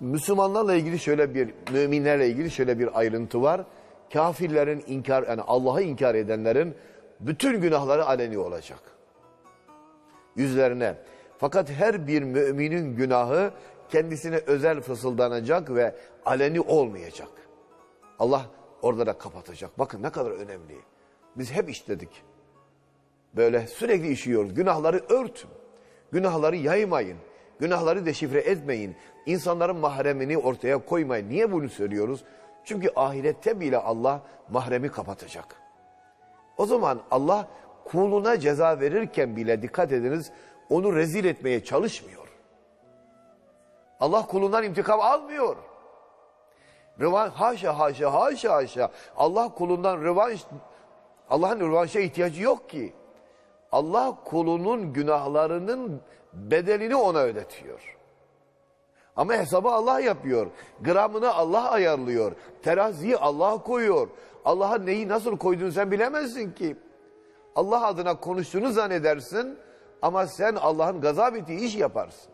Müslümanlarla ilgili şöyle bir, müminlerle ilgili şöyle bir ayrıntı var. Kafirlerin inkar, yani Allah'ı inkar edenlerin bütün günahları aleni olacak. Yüzlerine. Fakat her bir müminin günahı kendisine özel fısıldanacak ve aleni olmayacak. Allah orada da kapatacak. Bakın ne kadar önemli. Biz hep işledik. Böyle sürekli işiyoruz. Günahları örtün. Günahları yaymayın. Günahları deşifre etmeyin. İnsanların mahremini ortaya koymayın. Niye bunu söylüyoruz? Çünkü ahirette bile Allah mahremi kapatacak. O zaman Allah kuluna ceza verirken bile dikkat ediniz onu rezil etmeye çalışmıyor. Allah kulundan intikam almıyor. Rıvan, haşa haşa haşa haşa. Allah kulundan rıvanş, Allah'ın rıvanşa ihtiyacı yok ki. Allah kulunun günahlarının bedelini ona ödetiyor. Ama hesabı Allah yapıyor. Gramını Allah ayarlıyor. Teraziyi Allah koyuyor. Allah'a neyi nasıl koyduğunu sen bilemezsin ki. Allah adına konuştuğunu zannedersin ama sen Allah'ın gazap ettiği iş yaparsın.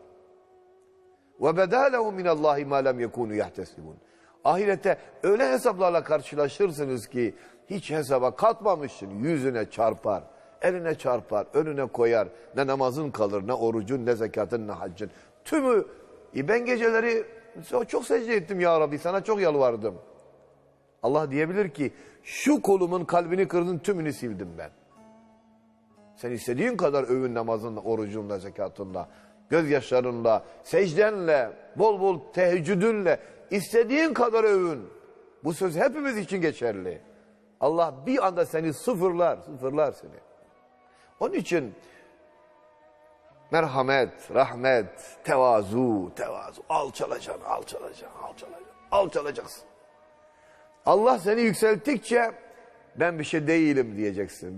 Ve bedâlehu minallâhi mâ lem yekûnû yahtesibun. Ahirette öyle hesaplarla karşılaşırsınız ki hiç hesaba katmamışsın yüzüne çarpar, eline çarpar, önüne koyar. Ne namazın kalır, ne orucun, ne zekatın, ne haccın. Tümü e ben geceleri çok secde ettim ya Rabbi sana çok yalvardım. Allah diyebilir ki şu kolumun kalbini kırdın tümünü sildim ben. Sen istediğin kadar övün namazınla, orucunla, zekatınla, gözyaşlarınla, secdenle, bol bol teheccüdünle istediğin kadar övün. Bu söz hepimiz için geçerli. Allah bir anda seni sıfırlar, sıfırlar seni. Onun için merhamet, rahmet, tevazu, tevazu. Alçalacaksın, alçalacaksın, alçalacaksın, alçalacaksın. Allah seni yükselttikçe ben bir şey değilim diyeceksin.